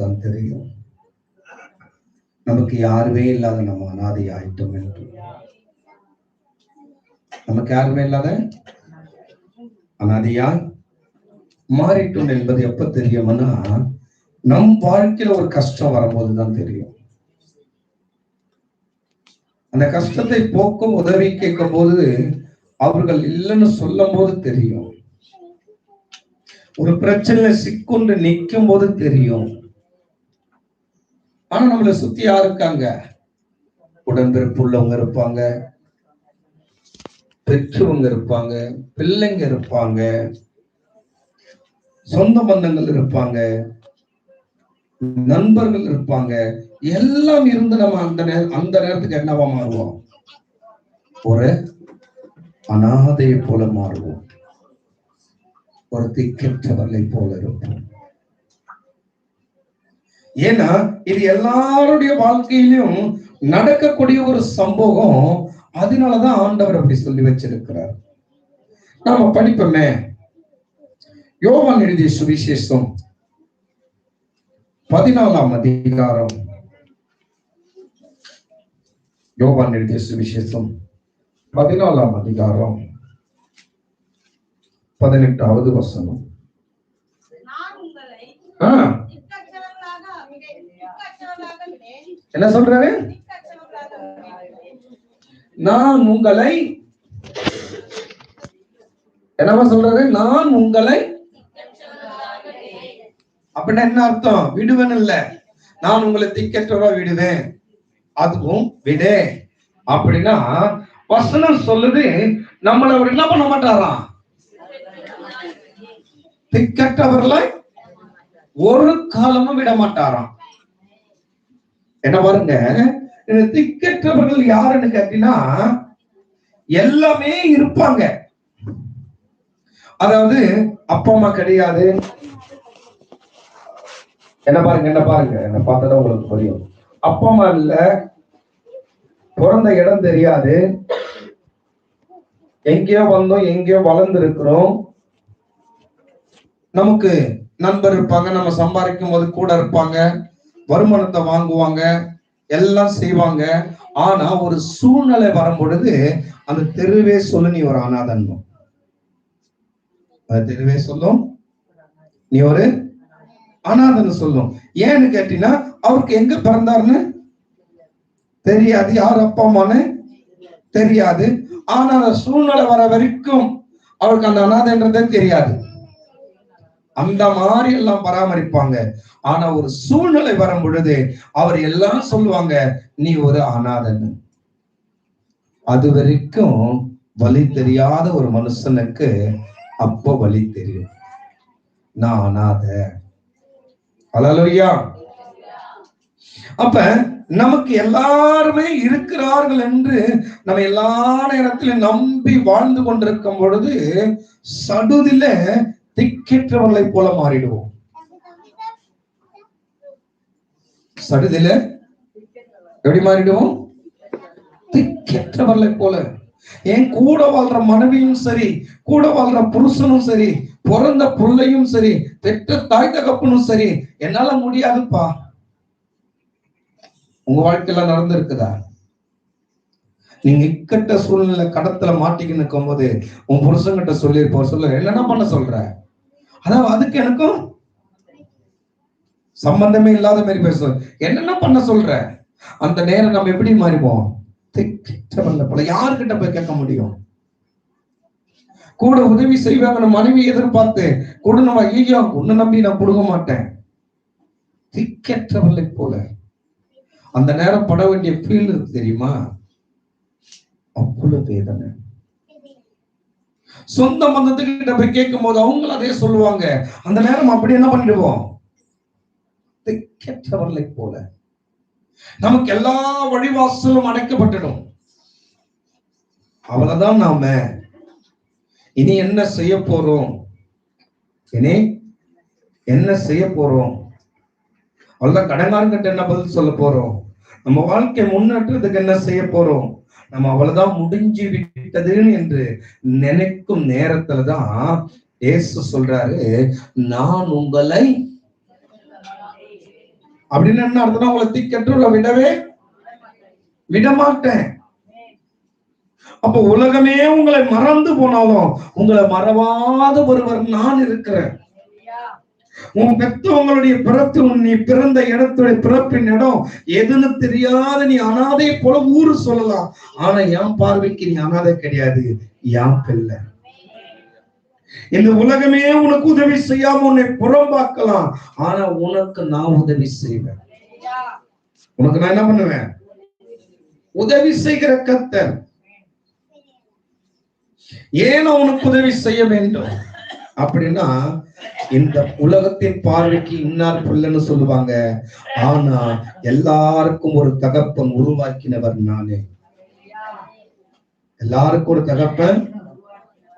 தான் தெரியும். நமக்கு யாருமே இல்லாத நம்ம அனாதை ஆயிட்டோம் என்று. நமக்கு யாருமே இல்லாத அனாதையா மாறிட்டோம் என்பது எப்ப தெரியும்னா நம் வாழ்க்கையில ஒரு கஷ்டம் வரும்போது தான் தெரியும். அந்த கஷ்டத்தை போக்கும் உதவி கேட்கும் போது அவர்கள் இல்லைன்னு சொல்லும் போது தெரியும். ஒரு பிரச்சனை சிக்கொண்டு நிற்கும் போது தெரியும். ஆனா நம்மளை சுத்தி யாரு இருக்காங்க? உடன்பிறப்பு உள்ளவங்க இருப்பாங்க. பெற்றவங்க இருப்பாங்க. பிள்ளைங்க இருப்பாங்க. சொந்த பந்தங்கள் இருப்பாங்க. நண்பர்கள் இருப்பாங்க. எல்லாம் இருந்து நம்ம அந்த நேரம் அந்த நேரத்துக்கு என்னவா மாறுவோம்? ஒரு அனாதையை போல மாறுவோம். ஒரு திக்கற்றவர்களை போல இருப்போம். ஏன்னா இது எல்லாருடைய வாழ்க்கையிலும் நடக்கக்கூடிய ஒரு சம்பவம். அதனாலதான் ஆண்டவர் அப்படி சொல்லி வச்சிருக்கிறார். நாம படிப்போமே. யோவான் எழுதிய சுவிசேஷம் பதினாலாம் அதிகாரம். யோவான் எழுதிய சுவிசேஷம் பதினாலாம் அதிகாரம் பதினெட்டாவது வசனம். நான் என்ன சொல்றாரு? நான் உங்களை என்னவா சொல்றாரு? நான் உங்களை அப்படின்னா என்ன அர்த்தம்? விடுவேன் இல்ல. நான் உங்களை திக்கற்றவா விடுவேன். அதுவும் விடு. அப்படின்னா வசனம் சொல்லுது நம்மளை அவர் என்ன பண்ண மாட்டாராம்? திக்கற்றவர்களை ஒரு காலமும் விட மாட்டாராம். என்ன பாருங்க திக்கற்றவர்கள் யாருன்னு கேட்டீங்கன்னா எல்லாமே இருப்பாங்க. அதாவது அப்பா அம்மா கிடையாது. என்ன பாருங்க என்ன பாருங்க என்ன பார்த்தா உங்களுக்கு புரியும். அப்பா அம்மா இல்ல பிறந்த இடம் தெரியாது. எங்கேயோ வந்தோம் எங்கேயோ வளர்ந்து இருக்கிறோம் நமக்கு நண்பர் இருப்பாங்க நம்ம சம்பாதிக்கும் போது கூட இருப்பாங்க. வருமானத்தை வாங்குவாங்க எல்லாம் செய்வாங்க. ஆனா ஒரு சூழ்நிலை வரும் பொழுது அந்த தெருவே சொல்லு நீ ஒரு அனாதன்மம். அந்த தெருவே சொல்லும் நீ ஒரு அனாதன் சொல்லும். ஏன்னு கேட்டீங்கன்னா அவருக்கு எங்க பிறந்தாருன்னு தெரியாது யார் அப்பா அம்மான்னு தெரியாது. ஆனா அந்த சூழ்நிலை வர வரைக்கும் அவருக்கு அந்த அனாதைன்றதே தெரியாது. அந்த மாதிரி எல்லாம் பராமரிப்பாங்க. ஆனா ஒரு சூழ்நிலை வரும் பொழுது அவர் எல்லாம் சொல்லுவாங்க நீ ஒரு அனாதன். அது வரைக்கும் வழி தெரியாத ஒரு மனுஷனுக்கு அப்போ வழி தெரியும். நான் அனாத. அலலுயா அப்ப நமக்கு எல்லாருமே இருக்கிறார்கள் என்று நம்ம எல்லா நேரத்திலும் நம்பி வாழ்ந்து கொண்டிருக்கும் பொழுது சடுதில திக்கற்றவர்களை போல மாறிடுவோம். சடுதில எப்படி மாறிடுவோம்? திக்கற்றவர்களை போல. என் கூட வாழ்ற மனைவியும் சரி கூட வாழ்ற புருஷனும் சரி பிறந்த பிள்ளையும் சரி பெற்ற தாய் தகப்பனும் சரி என்னால முடியாதுப்பா. உங்க வாழ்க்கையில நடந்திருக்குதா? நீங்க இக்கட்ட சூழ்நிலை கடத்துல மாட்டிக்கின்னு இருக்கும் போது உன் புருஷன்கிட்ட சொல்லியிருப்போம். சொல்ல என்னென்ன பண்ண சொல்ற? அதான் அதுக்கு எனக்கும் சம்பந்தமே இல்லாத மாதிரி பேச என்னென்ன பண்ண சொல்ற? அந்த நேரம் நம்ம எப்படி மாறிப்போம்? திக்கற்றவல்ல போல. யாருக்கிட்ட போய் கேட்க முடியும்? கூட உதவி செய்வாங்க நம்ம மனைவி எதிர்பார்த்து. கூட நம்ம ஐயோ உன்னை நம்பி நான் கொடுக்க மாட்டேன். திக்கற்றவர்களை போல. அந்த நேரம் பட வேண்டிய ஃபீல் இருக்கு தெரியுமா? அவ்வளவு வேதனை சொந்த பந்தத்துக்கிட்ட போய் கேட்கும் போது அவங்களும் அதே சொல்லுவாங்க. அந்த நேரம் அப்படி என்ன பண்ணிடுவோம்? கெட்டவர்களை போல. நமக்கு எல்லா வழிவாசலும் அடைக்கப்பட்டுடும். அவ்வளவுதான் நாம. இனி என்ன செய்ய போறோம்? இனி என்ன செய்ய போறோம்? அவ்வளவுதான் கடன்காரங்கிட்ட என்ன பதில் சொல்ல போறோம்? நம்ம வாழ்க்கை முன்னேற்றத்துக்கு என்ன செய்ய போறோம்? நம்ம அவ்வளவுதான் முடிஞ்சு விட்டதுன்னு என்று நினைக்கும் நேரத்துல தான் சொல்றாரு நான் உங்களை அப்படின்னு என்ன அர்த்தம் உங்களை திக்கற்ற விடவே விடமாட்டேன். அப்போ அப்ப உலகமே உங்களை மறந்து போனாலும் உங்களை மறவாத ஒருவர் நான் இருக்கிறேன். உன் பெத்தவங்களுடைய பிறப்பு உன் நீ பிறந்த இடத்துடைய பிறப்பின் இடம் எதுன்னு தெரியாத நீ அனாதை போல ஊரு சொல்லலாம். ஆனா என் பார்வைக்கு நீ அனாதை கிடையாது என் பிள்ளை. இந்த உலகமே உனக்கு உதவி செய்யாம உன்னை புறம்பாக்கலாம். ஆனா உனக்கு நான் உதவி செய்வேன். உனக்கு நான் என்ன பண்ணுவேன்? உதவி செய்கிற கத்தர் ஏன் உனக்கு உதவி செய்ய வேண்டும்? அப்படின்னா இந்த உலகத்தின் பார்வைக்கு இன்னார் பிள்ளைன்னு சொல்லுவாங்க. ஆனா எல்லாருக்கும் ஒரு தகப்பன் உருவாக்கினவர் நானே. எல்லாருக்கும் ஒரு தகப்பன்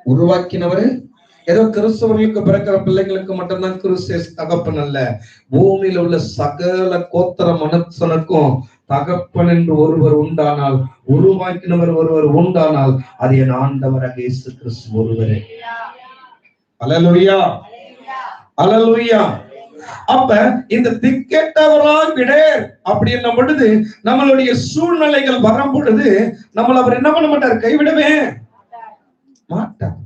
உருவாக்கினவர். ஏதோ கிறிஸ்தவர்களுக்கு பிறக்கிற பிள்ளைங்களுக்கு மட்டும்தான் கிறிஸ்து தகப்பன் அல்ல. பூமியில உள்ள சகல கோத்திர மனுஷனுக்கும் தகப்பன் என்று ஒருவர் உண்டானால் உருவாக்கினவர் ஒருவர் உண்டானால் அது என் ஆண்டவராக இயேசு கிறிஸ்து ஒருவரே. அலலுயா அலலுயா. அப்ப இந்த திக்கெட்டவராய் விடேர் அப்படின்ன பொழுது நம்மளுடைய சூழ்நிலைகள் வரும் பொழுது நம்மள அவர் என்ன பண்ண மாட்டார்? கைவிடவே மாட்டார்.